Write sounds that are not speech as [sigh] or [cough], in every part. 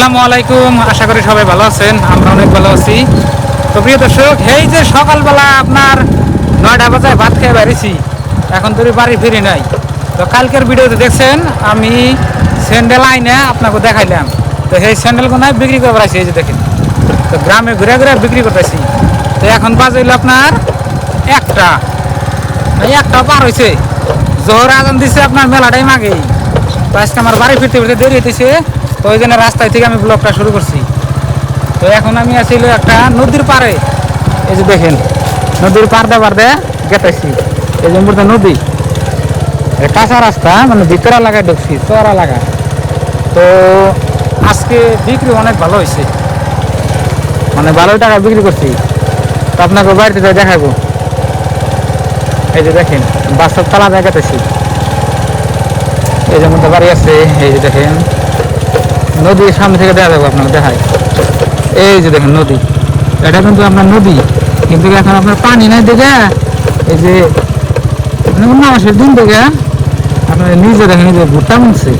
আসসালামু আলাইকুম, আশা করি সবাই ভালো আছেন, আমরা অনেক ভালো আছি। তো প্রিয় দর্শক, এই যে সকালবেলা আপনার নয়টা বাজায় ভাত খেয়ে বেরিয়েছি, এখন তো বাড়ি ফিরি নাই। তো কালকের ভিডিওতে দেখছেন, আমি স্যান্ডেল আইনে আপনাকে দেখাইলাম। তো সেই স্যান্ডেলগুলো বিক্রি করে বেড়াইছি, এই যে দেখেন। তো গ্রামে ঘুরে ঘুরে বিক্রি করতেছি। তো এখন বাজে হইল আপনার একটা। এই একটা পার হয়েছে জোহর আজান দিছে আপনার মেলা টাইম আগেই তো আজকে আমার বাড়ি ফিরতে ফিরতে দেরি হইতেছে। তো ওই জন্য রাস্তায় থেকে আমি ব্লগটা শুরু করছি। তো এখন আমি আছি একটা নদীর পাড়ে। এই যে দেখেন, নদীর পার দে পার এই যে মুহূর্তে নদী। কাঁচা রাস্তা মানে ভিতরে লাগায় ঢুকছি চড়া লাগা। তো আজকে বিক্রি অনেক ভালো হয়েছে। মানে ভালো টাকা বিক্রি করছি। তো আপনাকে বাড়িতে যাই দেখাবো। এই যে দেখেন বাস্তব তালা দেখাতেছি এই যে মধ্যে বাড়ি আছে, এই যে দেখেন। নদীর সামনে থেকে দেখা যাব আপনাকে দেখায় এই যে দেখেন নদী। এটা কিন্তু আপনার নদী, কিন্তু এখন আপনার পানি নাই দেখে? এই যে মানে মাসের দিন থেকে আপনার নিজে দেখেন যে ভুট্টা মুনছে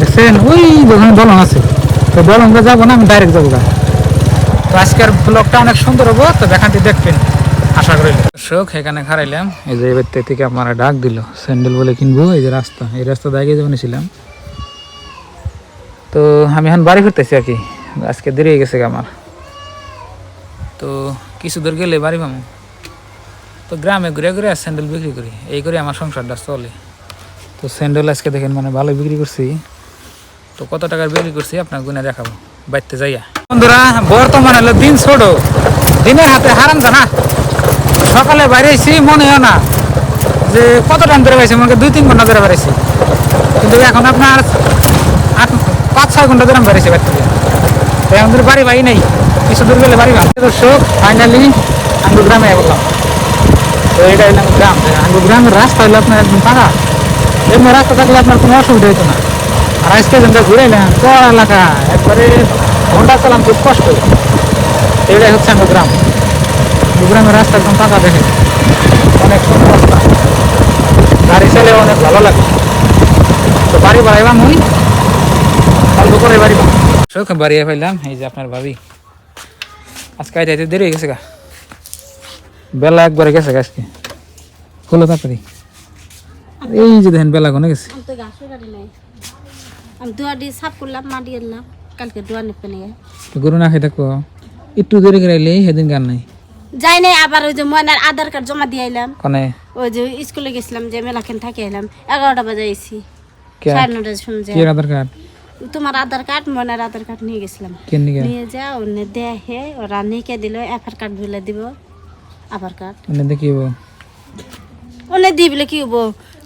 দেখছেন? ওই দোকানে দলং আছে। তো দলংটা যাব না, আমি ডাইরেক্ট যাব গা। তো আজকের ব্লগটা অনেক সুন্দর হব, তো দেখানটি দেখবেন, আশা করি। শোক এখানে খারাইলাম এই যে এবার থেকে আমার ডাক দিল, স্যান্ডেল বলে কিনবো, এই যে রাস্তা, এই রাস্তা দাগে যাব ছিলাম তো আমি এখন বাড়ি ফিরতেছি আর কি। আজকে দেরি হয়ে গেছে আমার। তো কিছু দূর গেলে বাড়ি পাবো তো গ্রামে ঘুরে ঘুরে স্যান্ডেল বিক্রি করি। এই করে আমার সংসারটা চলে। তো স্যান্ডেল আজকে দেখেন মানে ভালো বিক্রি করছি। তো কত টাকার বিক্রি করছি আপনার গুনে দেখাবো। বাড়িতে যাইয়া। বন্ধুরা, বর্তমানে হলো দিন ছোট। দিনের হাতে হারাম জানা। সকালে বাইরেছি, মনে হয় না যে কত টাইম ধরে বাইছি মনে দুই, তিন ঘণ্টা ধরে বেড়াইছি কিন্তু এখন আপনার পাঁচ ছয় ঘণ্টা ধরে আমি বাড়ি এখন ধরে বাড়ি বাড়ি নেই। কিছু দূর গেলে বাড়ি ভাঙ দর্শক ফাইনালি আঙ্গু গ্রামে বললাম তো এটা হইলাম গ্রাম আঙ্গু গ্রামের রাস্তা হইল আপনার একদম পাকা। এমনি রাস্তা থাকলে আপনার কোনো অসুবিধা হতো না। আর আজকে যেটা ঘুরে এলাম, চড় এলাকা। একবারে ঘণ্টা চালাম খুব কষ্ট। এটাই হচ্ছে আমার গ্রাম গ্রামের রাস্তা একদম পাকা দেখে অনেক সুন্দর রাস্তা। গাড়ি চালে অনেক ভালো লাগে। তো বাড়ি বাড়াইবাম মুই অল্প করে বাড়ি শোক বাড়িয়ে পাইলাম এই যে আপনার ভাবি। আজকে আইতে আইতে দেরি হয়ে গেছে গা। বেলা একবারে গেছে গা আজকে। হলো তাড়াতাড়ি। এই যে দেখেন বেলা কোনে গেছে। আমি তো গাছও গাড়ি নাই। আমি দুয়া দিয়ে সাফ করলাম মাটি আনলাম কালকে দুয়া নেপে নিয়ে তো গরু না খাই থাকো। একটু দেরি করে সেদিন গান নাই। যাই নাই আবার ওই যে ময়নার আধার কার্ড জমা দিয়ে আইলাম। কনে? ওই যে স্কুলে গেছিলাম যে মেলাখান থাকে এলাম এগারোটা বাজে আইছি। সাড়ে নটার শুনছে আধার কার্ড? তোমার আধার কার্ড ময়নার আধার কার্ড নিয়ে গেছিলাম। নিয়ে যা ওনে দেখে ওরা নিকে দিল এফআর কার্ড বলে দিব আধার কার্ড। এনে দেখিব ওনে দি বলে কি হব?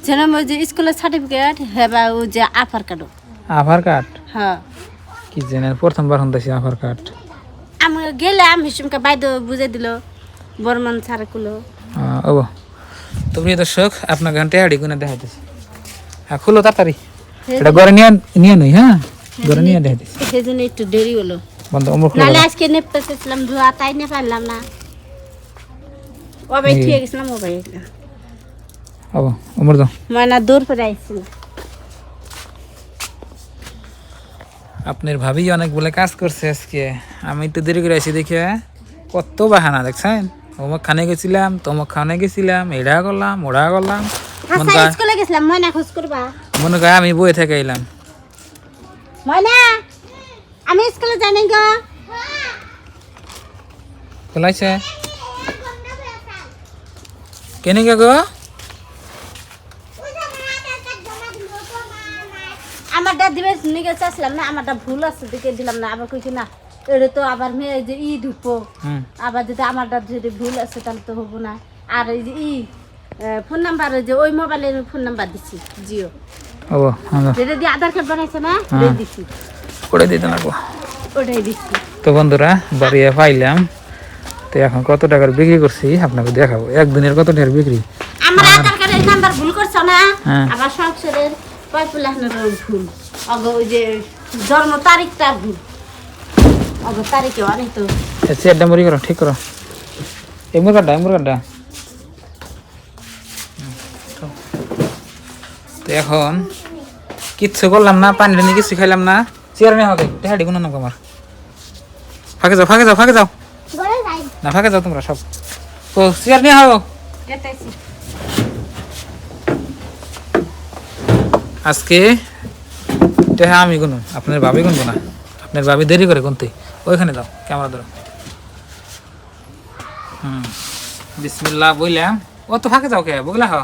যেন ওই যে স্কুলের সার্টিফিকেট হেবা ওই যে আধার কার্ডও আধার কার্ড? হ্যাঁ। কি জানেন প্রথমবার শুনতেছি আধার কার্ড। আমি গেলাম হিসুমকে বাইদ বুঝে দিল বর্মান স্যারে কুলো। ও তো প্রিয় দর্শক আপনার ঘণ্টা হাড়ি গুনে দেখাইতেছি। হ্যাঁ খুলো তাড়াতাড়ি। এটা ঘরে নিয়ে নিয়ে নই হ্যাঁ? ঘরে নিয়ে দেখাইতেছি সেই জন্য একটু দেরি হলো। বন্ধ অমর খুলে নাহলে আজকে নেপতে চেয়েছিলাম ধোয়া তাই নে পারলাম না। ওবাই ঠিক গেছিলাম ওবাই ও অমর দাও। ময়না দূর করে আইছিল আপনার ভাবি অনেক বলে কাজ করছে আজকে। আমি একটু দেরি করে আসি দেখে কত বাহানা দেখছেন? অমুক খানে গেছিলাম তমুক খানে গেছিলাম এড়া করলাম ওড়া করলাম আচ্ছা স্কুলে গেছিলাম ময়না খোঁজ করবা? মনে কয় আমি বই থেকে এলাম। ময়না আমি স্কুলে জানি গো। খোলাইছে কেনে গো আমারটা দিবে নিকে চাচ্ছিলাম না আমারটা ভুল আছে দিকে দিলাম না আবার কইছি না এটা তো আবার মেয়ে যে ই ঢুকবো আবার যদি আমারটা যদি ভুল আছে তাহলে তো হব না। আর এই যে ই ফোন নাম্বার যে ওই মোবাইলের ফোন নাম্বার দিছি জিও। ও হ্যাঁ যেটা দিয়ে আধার কার্ড বানাইছে না? ওটাই দিছি। করে দিতে লাগবো ওটাই দিছি। তো বন্ধুরা বাড়িয়ে পাইলাম। তো এখন কত টাকার বিক্রি করছি আপনাকে দেখাবো। একদিনের কত টাকার বিক্রি? আমার আধার কার্ডের নাম্বার ভুল করছ না? হ্যাঁ। আবার সংসারের পয়পুলাহনের ভুল। অগ ওই যে জন্ম তারিখটা ভুল। অগ তারিখে অনেক তো। চেয়ারটা মুড়ি করো ঠিক করো। এই মুরগাটা এই মুরগাটা এখন কিচ্ছু করলাম না পানি টানি কিছু খাইলাম না। চেয়ার নিয়ে হবে টেহাডি কোনো নাম আমার। ফাঁকে যাও ফাঁকে যাও ফাঁকে যাও। না ফাঁকে যাও তোমরা সব। তো চেয়ার নিয়ে হও আজকে টেহা আমি গুনুন আপনার ভাবি গুনবো না। আপনার ভাবি দেরি করে গুনতে। ওইখানে দাও ক্যামেরা ধরো। হুম বিসমিল্লাহ বললাম ও তো ফাঁকে যাও কে বুঝলা হ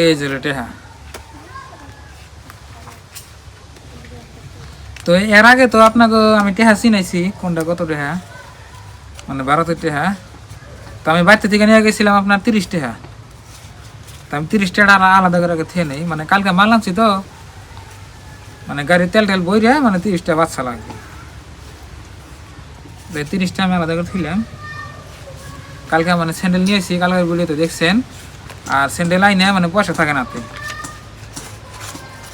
এই যে টেহা তো এর আগে তো আপনাকে আমি টেহা চিনাইছি, কোনটা কত টেহা? মানে ভারতের টেহা। তো আমি বাড়িতে থেকে নিয়ে গেছিলাম আপনার তিরিশ টাকা তো আমি তিরিশ টাকা আলাদা করে খেয়ে নেই। মানে কালকে মাল আনছি তো মানে গাড়ি তেল টেল বই রে মানে তিরিশটা বাচ্চা লাগবে। তিরিশটা আমি আলাদা করে ছিলাম কালকে মানে স্যান্ডেল নিয়েছি কালকের বলে তো দেখছেন। আর স্যান্ডেল আইনে মানে পয়সা থাকে না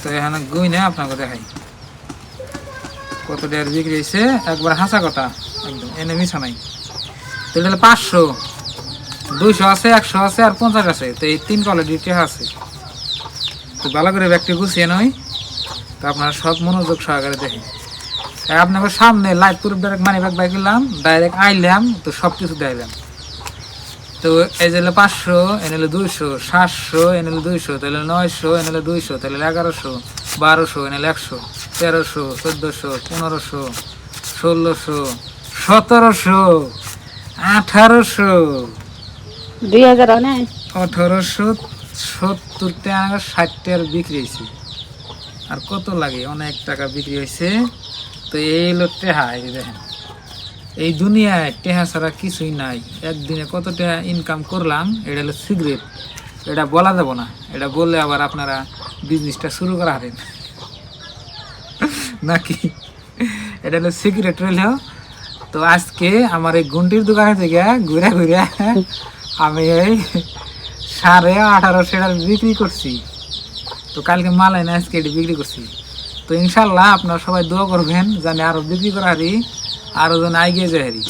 তো এখানে গুই না আপনাকে দেখাই। কত টাকার বিক্রি হয়েছে একবার হাসা কথা। একদম এনে মিশা নাই তো পাঁচশো। দুইশো আছে, একশো আছে আর পঞ্চাশ আছে। তো এই তিন কোয়ালিটির আছে। তো ভালো করে ব্যাগটি গুছিয়ে নয় তো আপনারা সব মনোযোগ সহকারে এই আপনাকে সামনে light proof direct money bag buy করলাম ডাইরেক্ট আইলাম, তো সব কিছু দিলাম তো এই যে পাঁচশো এনে হলো দুইশো সাতশো এনে হলো দুইশো তাহলে নয়শো এনে হলো দুইশো তাহলে এগারোশো বারোশো এনে হলো একশো তেরোশো চোদ্দোশো পনেরোশো ষোলোশো সতেরোশো আঠারোশো দুই হাজার আঠারোশো সত্তর টাকা ষাট টাকার বিক্রি হয়েছে। আর কত লাগে? অনেক টাকা বিক্রি হয়েছে। তো এই হলো টেহা এই দেখেন। এই দুনিয়ায় টেহা ছাড়া কিছুই নাই। একদিনে কত টাকা ইনকাম করলাম, এটা হলো সিগারেট এটা বলা যাব না। এটা বললে আবার আপনারা বিজনেসটা শুরু করা হারেন [laughs] নাকি? এটা হলো সিগারেট রইলেও তো আজকে আমার এই গুন্ডির দোকানে থেকে ঘুরে ঘুরে আমি এই সাড়ে আঠারোশো টাকা বিক্রি করছি। তো কালকে মাল এনে আজকে এটি বিক্রি করছি। তো ইনশাল্লাহ আপনারা সবাই দোয়া করবেন, জানি আরও বিক্রি করা হারি। আরও যেন এগিয়ে যায় হারি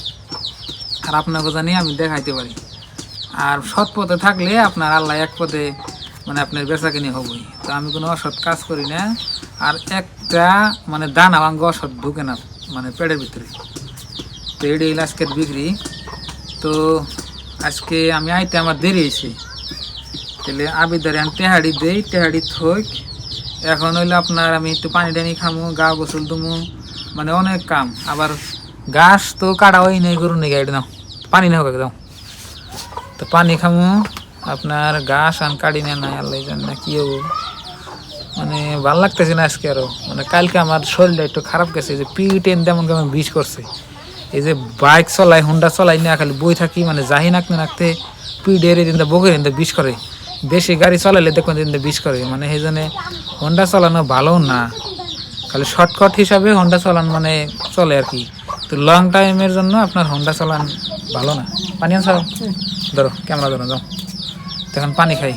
আর আপনাকে জানি আমি দেখাইতে পারি। আর সৎ পথে থাকলে আপনার আল্লাহ এক পথে মানে আপনার বেচা কিনে হবই। তো আমি কোনো অসৎ কাজ করি না। আর একটা মানে দানা ভাঙ্গ অসৎ ঢুকে না মানে পেটের ভিতরে। তো এটি হইল আজকের বিক্রি। তো আজকে আমি আইতে আমার দেরি হয়েছে। তাহলে আবিদারে আমি টেহাড়ি দেই টেহাড়ি থইক এখন হইল আপনার আমি একটু পানি টানি খামু, গা গোসল দুমু মানে অনেক কাম। আবার গাছ তো কাটা ওই নেই গরু নেই গাড়ি দাও পানি নেও দাও। তো পানি খামু। আপনার ঘাস আন কাটি নেন না আল্লাহ জান না কি হব। মানে ভালো লাগতেছে না আজকে আরও। মানে কালকে আমার শরীরটা একটু খারাপ গেছে যে পি এন তেমন কেমন বিষ করছে। এই যে বাইক চলাই, হুন্ডা চলাই না, খালি বই থাকি মানে জাহি নাকতে নাকতে পিঠ এরে দিন বকে দিন বিষ করে। বেশি গাড়ি চলাইলে দেখুন দিন বিষ করে। মানে সেই জন্য হোন্ডা চালানো ভালো না। খালি শর্টকাট হিসাবে হোন্ডা চালান মানে চলে আর কি। তো লং টাইমের জন্য আপনার হন্ডা চালান ভালো না। পানি আনছ ধরো ক্যামেরা ধরো যাও। তখন পানি খাই।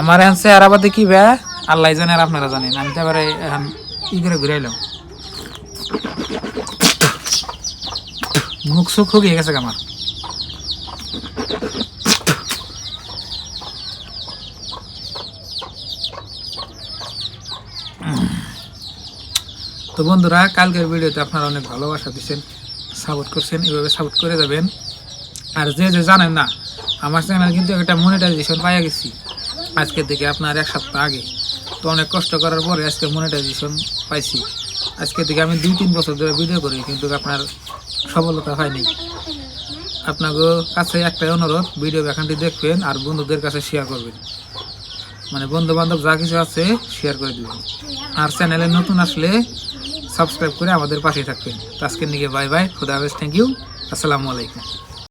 আমার এখন চেহারাবাদে কি ব্যা আল্লাহ জানে আর আপনারা জানেন। আমি তো এবারে এখন ই করে ঘুরে এলাম মুখ সুখ হয়ে গেছে আমার। তো বন্ধুরা, কালকের ভিডিওতে আপনারা অনেক ভালোবাসা দিচ্ছেন সাপোর্ট করছেন, এভাবে সাপোর্ট করে যাবেন। আর যে যে জানেন না, আমার চ্যানেল কিন্তু একটা মনিটাইজেশন পাইয়া গেছি, আজকে থেকে আপনার এক সপ্তাহ আগে। তো অনেক কষ্ট করার পরে আজকে মনিটাইজেশন পাইছি। আজকে থেকে আমি দুই তিন বছর ধরে ভিডিও করি, কিন্তু আপনার সফলতা হয়নি। আপনাকে কাছে একটাই অনুরোধ ভিডিও এখানটি দেখবেন আর বন্ধুদের কাছে শেয়ার করবেন। মানে বন্ধু বান্ধব যা কিছু আছে শেয়ার করে দিবেন। আর চ্যানেলে নতুন আসলে সাবস্ক্রাইব করে আমাদের পাশে থাকবেন। আজকের নিকে বাই বাই, খুদা হাফেজ থ্যাংক ইউ আসসালামু আলাইকুম।